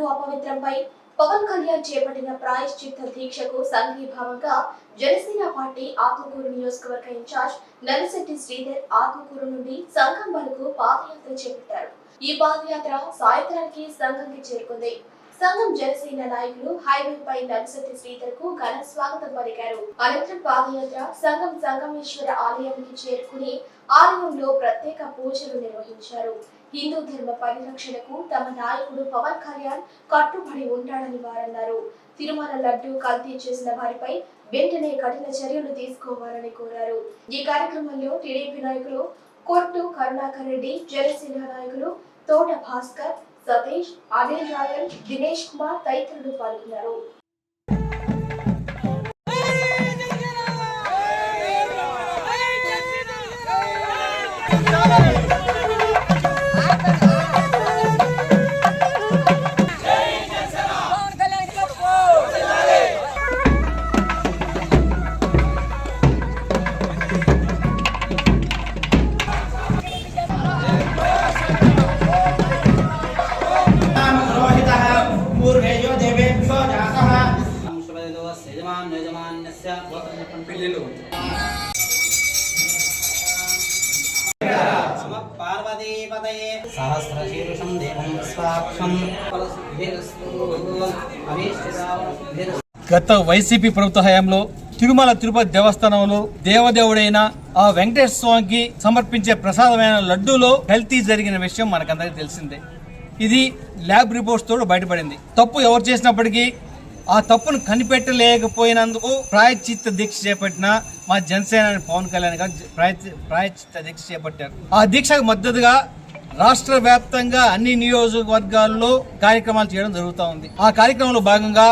లడ్డు అపవిత్రంపై పవన్ కళ్యాణ్ చేపట్టిన ప్రాయశ్చిత్త దీక్షకు సంఘీభావంగా జనసేన పార్టీ ఆత్మకూరు నియోజకవర్గ ఇన్ఛార్జ్ నలిశెట్టి శ్రీధర్ ఆత్మకూరు నుండి సంఘం వరకు పాదయాత్ర చేపట్టారు. ఈ పాదయాత్ర సాయంత్రానికి సంఘంకి చేరుకుంది. సంఘం జనసేన నాయకులు హైవేపై నలిశెట్టి శ్రీధర్కు ఘన స్వాగతం పలికారు. అనంతరం పాదయాత్ర సంఘం సంగమేశ్వర ఆలయానికి చేరుకుని ఆలయంలో ప్రత్యేక పూజలు నిర్వహించారు. హిందూ ధర్మ పరిరక్షణకు తమ నాయకుడు పవన్ కళ్యాణ్ కట్టుబడి ఉంటాడని వారన్నారు. తిరుమల లడ్డు కల్తీ చేసిన వారిపై వెంటనే కఠిన చర్యలు తీసుకోవాలని కోరారు. ఈ కార్యక్రమంలో టీడీపీ నాయకులు కొట్టు కరుణాకర్ రెడ్డి జనసేన నాయకులు తోట భాస్కర్ సతీష్ అనిల్ రాయల్ దినేష్ కుమార్ తదితరులు పాల్గొన్నారు యజమాన్ యజమాన్యస్య పెళ్ళిళ్ళు నమ పార్వతీపతయే సహస్రశీర్షం దేవం స్వాక్షం గత వైసీపీ ప్రభుత్వ హయాంలో తిరుమల తిరుపతి దేవస్థానంలో దేవదేవుడైన ఆ వెంకటేశ్వర స్వామికి సమర్పించే ప్రసాదమైన లడ్డూలో కల్తీ జరిగిన విషయం మనకందరికీ తెలిసిందే. ఇది ల్యాబ్ రిపోర్ట్స్తో బయటపడింది. తప్పు ఎవరు చేసినప్పటికీ ఆ తప్పును కనిపెట్టలేకపోయినందుకు ప్రాయశ్చిత్త దీక్ష చేపట్టిన మా జనసేన పవన్ కళ్యాణ్ గారు ప్రాయచిత్త దీక్ష చేపట్టారు. ఆ దీక్షకు మద్దతుగా రాష్ట్ర వ్యాప్తంగా అన్ని నియోజకవర్గాల్లో కార్యక్రమాలు చేయడం జరుగుతూ ఉంది. ఆ కార్యక్రమంలో భాగంగా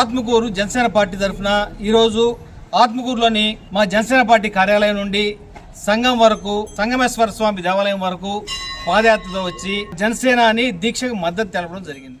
ఆత్మకూరు జనసేన పార్టీ తరఫున ఈరోజు ఆత్మకూరులోని మా జనసేన పార్టీ కార్యాలయం నుండి సంఘం వరకు సంగమేశ్వర స్వామి దేవాలయం వరకు పాదయాత్రతో వచ్చి జనసేనాని దీక్షకు మద్దతు తెలపడం జరిగింది.